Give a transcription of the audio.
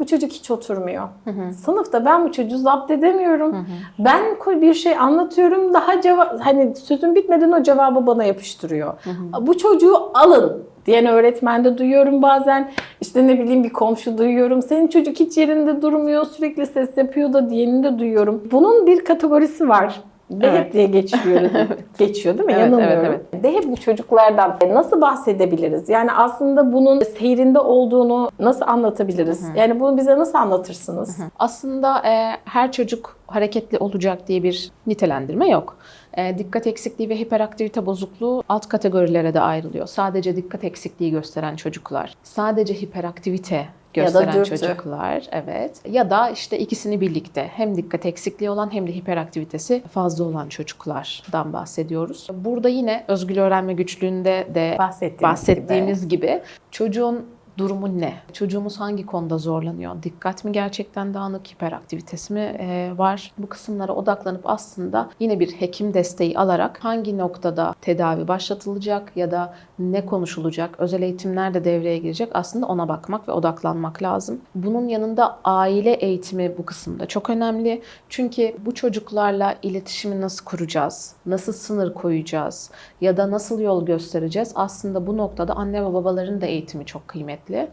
bu çocuk hiç oturmuyor. Sınıfta ben bu çocuğu zapt edemiyorum. Ben ko- bir şey anlatıyorum daha cevap hani sözüm bitmeden o cevabı bana yapıştırıyor. Bu çocuğu alın diyen öğretmen de duyuyorum bazen. İşte ne bileyim bir komşu duyuyorum. Senin çocuk hiç yerinde durmuyor, sürekli ses yapıyor da diyeni de duyuyorum. Bunun bir kategorisi var. Dehep Evet. diye geçiyor, geçiyor değil mi? Evet, Yanılmıyorum. evet, Dehep bu çocuklardan nasıl bahsedebiliriz? Yani aslında bunun seyrinde olduğunu nasıl anlatabiliriz? Yani bunu bize nasıl anlatırsınız? Aslında e, her çocuk hareketli olacak diye bir nitelendirme yok. E, dikkat eksikliği ve hiperaktivite bozukluğu alt kategorilere de ayrılıyor. Sadece dikkat eksikliği gösteren çocuklar, sadece hiperaktivite gösteren dürtü. çocuklar, evet. Ya da işte ikisini birlikte hem dikkat eksikliği olan hem de hiperaktivitesi fazla olan çocuklardan bahsediyoruz. Burada yine özgül öğrenme güçlüğünde de Bahsettiğimiz, bahsettiğimiz gibi. çocuğun durumu ne? Çocuğumuz hangi konuda zorlanıyor? Dikkat mi gerçekten dağınık, hiperaktivitesi mi e, var? Bu kısımlara odaklanıp aslında yine bir hekim desteği alarak hangi noktada tedavi başlatılacak ya da ne konuşulacak, özel eğitimler de devreye girecek aslında ona bakmak ve odaklanmak lazım. Bunun yanında aile eğitimi bu kısımda çok önemli. Çünkü bu çocuklarla iletişimi nasıl kuracağız? Nasıl sınır koyacağız? Ya da nasıl yol göstereceğiz? Aslında bu noktada anne ve babaların da eğitimi çok kıymetli. özellikle